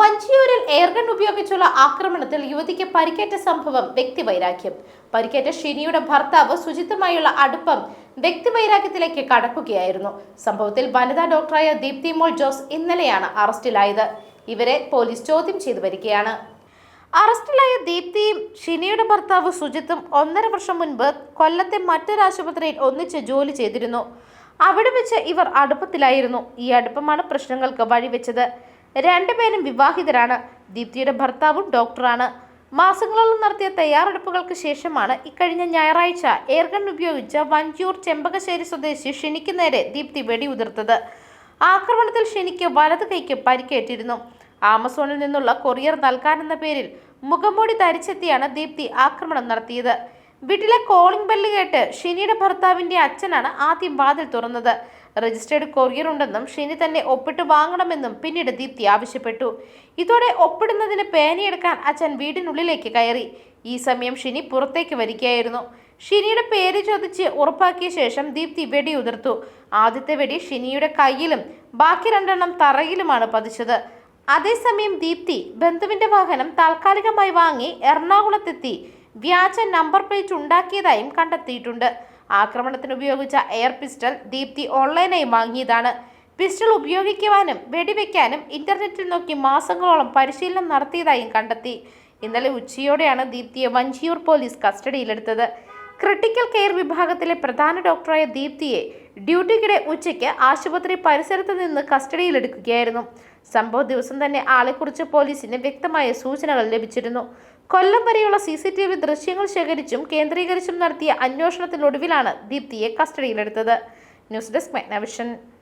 വഞ്ചിയൂരിൽ air gun ഉപയോഗിച്ചുള്ള ആക്രമണത്തിൽ യുവതിക്ക് പരിക്കേറ്റ സംഭവം വ്യക്തിവൈരാഗ്യം. പരിക്കേറ്റ ഷിനിയുടെ ഭർത്താവ് സുജിത്തുമായുള്ള അടുപ്പം വ്യക്തിവൈരാഗ്യത്തിലേക്ക് കടക്കുകയായിരുന്നു. സംഭവത്തിൽ വനിതാ ഡോക്ടറായ ദീപ്തി മോൾ ജോസ് ഇന്നലെയാണ് അറസ്റ്റിലായത്. ഇവരെ പോലീസ് ചോദ്യം ചെയ്തു വരികയാണ്. അറസ്റ്റിലായ ദീപ്തിയും ഷിനിയുടെ ഭർത്താവ് സുജിത്തും ഒന്നര വർഷം മുൻപ് കൊല്ലത്തെ മറ്റൊരു ആശുപത്രിയിൽ ഒന്നിച്ച് ജോലി ചെയ്തിരുന്നു. അവിടെ വെച്ച് ഇവർ അടുപ്പത്തിലായിരുന്നു. ഈ അടുപ്പമാണ് പ്രശ്നങ്ങൾക്ക് വഴിവെച്ചത്. രണ്ടുപേരും വിവാഹിതരാണ്. ദീപ്തിയുടെ ഭർത്താവും ഡോക്ടറാണ്. മാസങ്ങളോളം നടത്തിയ തയ്യാറെടുപ്പുകൾക്ക് ശേഷമാണ് ഇക്കഴിഞ്ഞ ഞായറാഴ്ച എയർഗൺ ഉപയോഗിച്ച വഞ്ചൂർ ചെമ്പകശ്ശേരി സ്വദേശി ഷെനിക്ക് നേരെ ദീപ്തി വെടിയുതിർത്തത്. ആക്രമണത്തിൽ ഷെനിക്ക് വലത് കൈക്ക് പരിക്കേറ്റിരുന്നു. ആമസോണിൽ നിന്നുള്ള കൊറിയർ നൽകാനെന്ന പേരിൽ മുഖംമൂടി ധരിച്ചെത്തിയാണ് ദീപ്തി ആക്രമണം നടത്തിയത്. വീട്ടിലെ കോളിംഗ് ബെല്ല് കേട്ട് ഷിനിയുടെ ഭർത്താവിന്റെ അച്ഛനാണ് ആദ്യം വാതിൽ തുറന്നത്. രജിസ്റ്റേർഡ് കൊറിയർ ഉണ്ടെന്നും ഷിനി തന്നെ ഒപ്പിട്ട് വാങ്ങണമെന്നും പിന്നീട് ദീപ്തി ആവശ്യപ്പെട്ടു. ഇതോടെ ഒപ്പിടുന്നതിന് പേനയെടുക്കാൻ അച്ഛൻ വീടിനുള്ളിലേക്ക് കയറി. ഈ സമയം ഷിനി പുറത്തേക്ക് വരികയായിരുന്നു. ഷിനിയുടെ പേര് ചോദിച്ച് ഉറപ്പാക്കിയ ശേഷം ദീപ്തി വെടി വെടിയുതിർത്തു. ആദ്യത്തെ വെടി ഷിനിയുടെ കയ്യിലും ബാക്കി രണ്ടെണ്ണം തറയിലുമാണ് പതിച്ചത്. അതേസമയം ദീപ്തി ബന്ധുവിന്റെ വാഹനം താൽക്കാലികമായി വാങ്ങി എറണാകുളത്തെത്തി. വ്യാജ നമ്പർ പ്ലേറ്റ് ഉണ്ടാക്കിയതായും കണ്ടെത്തിയിട്ടുണ്ട്. ആക്രമണത്തിന് ഉപയോഗിച്ച എയർ പിസ്റ്റൾ ദീപ്തി ഓൺലൈനായി വാങ്ങിയതാണ്. പിസ്റ്റൾ ഉപയോഗിക്കുവാനും വെടിവെക്കാനും ഇന്റർനെറ്റിൽ നോക്കി മാസങ്ങളോളം പരിശീലനം നടത്തിയതായും കണ്ടെത്തി. ഇന്നലെ ഉച്ചയോടെയാണ് ദീപ്തിയെ വഞ്ചിയൂർ പോലീസ് കസ്റ്റഡിയിലെടുത്തത്. ക്രിട്ടിക്കൽ കെയർ വിഭാഗത്തിലെ പ്രധാന ഡോക്ടറായ ദീപ്തിയെ ഡ്യൂട്ടിക്കിടെ ഉച്ചയ്ക്ക് ആശുപത്രി പരിസരത്ത് നിന്ന് കസ്റ്റഡിയിലെടുക്കുകയായിരുന്നു. സംഭവ ദിവസം തന്നെ ആളെക്കുറിച്ച് പോലീസിന് വ്യക്തമായ സൂചനകൾ ലഭിച്ചിരുന്നു. കൊല്ലം വരെയുള്ള സി സി ടി വി ദൃശ്യങ്ങൾ ശേഖരിച്ചും കേന്ദ്രീകരിച്ചും നടത്തിയ അന്വേഷണത്തിനൊടുവിലാണ് ദീപ്തിയെ കസ്റ്റഡിയിലെടുത്തത്. News desk മെഗ്നവിഷൻ.